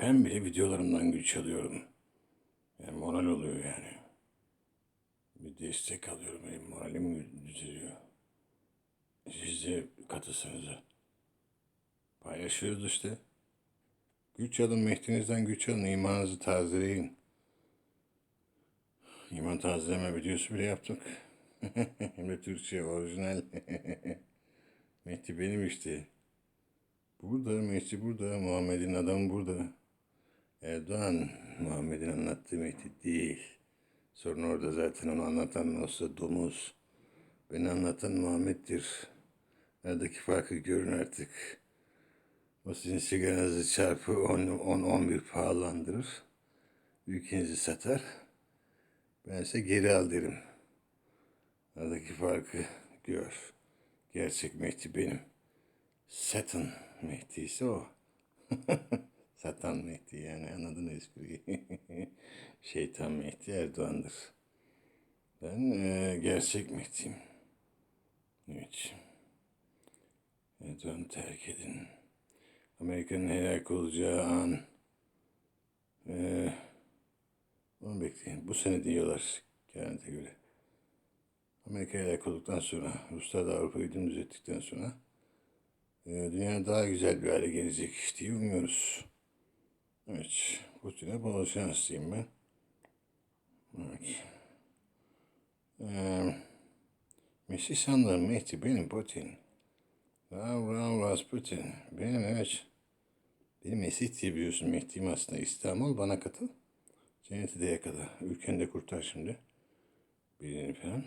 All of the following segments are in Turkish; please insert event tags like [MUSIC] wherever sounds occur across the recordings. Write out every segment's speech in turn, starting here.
Ben bile videolarımdan güç alıyorum. Yani moral oluyor yani. Bir destek alıyorum. Benim moralim düzeliyor. Siz de katılsanız. Paylaşıyoruz işte. Güç alın, Mehdi'nizden güç alın, imanınızı tazeleyin. İman tazeleme videosu bile yaptık. [LAUGHS] Hem de Türkçe, orijinal. [LAUGHS] Mehdi benim işte. Burada, Mehdi burada, Muhammed'in adamı burada. Erdoğan, Muhammed'in anlattığı Mehdi değil. Sorun orada zaten onu anlatan olsa domuz. Beni anlatan Muhammed'dir. Aradaki farkı görün artık. O sizin sigaranızı çarpı 10-11 pahalandırır. Ülkenizi satar. Ben ise geri al derim. Aradaki farkı gör. Gerçek Mehdi benim. Satan Mehdi ise o. [LAUGHS] Satan Mehdi yani anladın espriyi. [LAUGHS] Şeytan Mehdi Erdoğan'dır. Ben e, gerçek Mehdi'yim. Evet. Erdoğan'ı terk edin. Amerika'nın helak olacağı an. E, onu bekleyin. Bu sene diyorlar Kent'e göre. Amerika helak olduktan sonra, Ruslar da Avrupa'yı dümdüz sonra e, dünya daha güzel bir hale gelecek diye umuyoruz. Evet, Putin'e diyeyim ben. Evet. Ee, Mesih sanırım Mehdi benim Putin. Rav Rav Rasputin. Benim evet. Benim Mesih diye biliyorsun Mehdi'yim aslında. İstanbul bana katıl. Cenneti de yakala. Ülkeni de kurtar şimdi. Birini falan.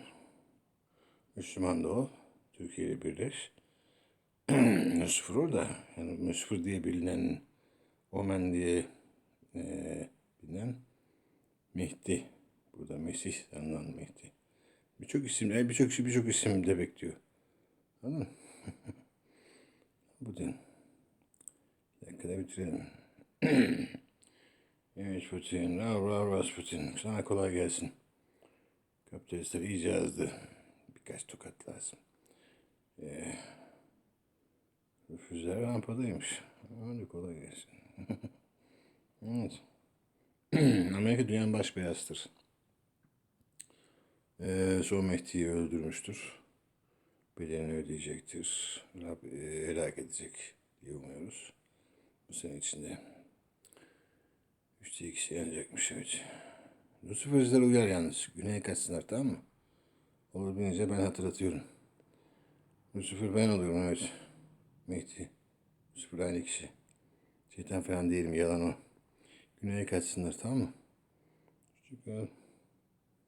Müslüman da ol. Türkiye ile birleş. [CLEARS THROAT] Müsfür orada. Yani Müsfür diye bilinen, Omen diye e, bilinen Mehdi. Burada Mesih sanılan Mehdi. Birçok isim, e, birçok kişi birçok isim de bekliyor. Anladın mı? [LAUGHS] Bu din. Bir dakikada bitirelim. [CLEARS THROAT] evet Putin, rav rav Rasputin. Sana kolay gelsin. Kapitalistler iyice azdı. Birkaç tokat lazım. Ee, füzeler rampadaymış. Hadi kolay gelsin. Evet. [CLEARS THROAT] Amerika dünyanın baş belasıdır. Ee, son Mehdi'yi öldürmüştür. Bedelini ödeyecektir. Rab e, helak edecek diye umuyoruz. Bu sene içinde. Üçte ikisi yanacakmış evet. Lucifer'ciler uyar yalnız. Güneye kaçsınlar tamam mı? Olur binince ben hatırlatıyorum. Lucifer ben oluyorum evet. Mehdi. Lucifer aynı kişi. Şeytan falan değilim yalan o. Güneye kaçsınlar tamam mı? Hoşçakal.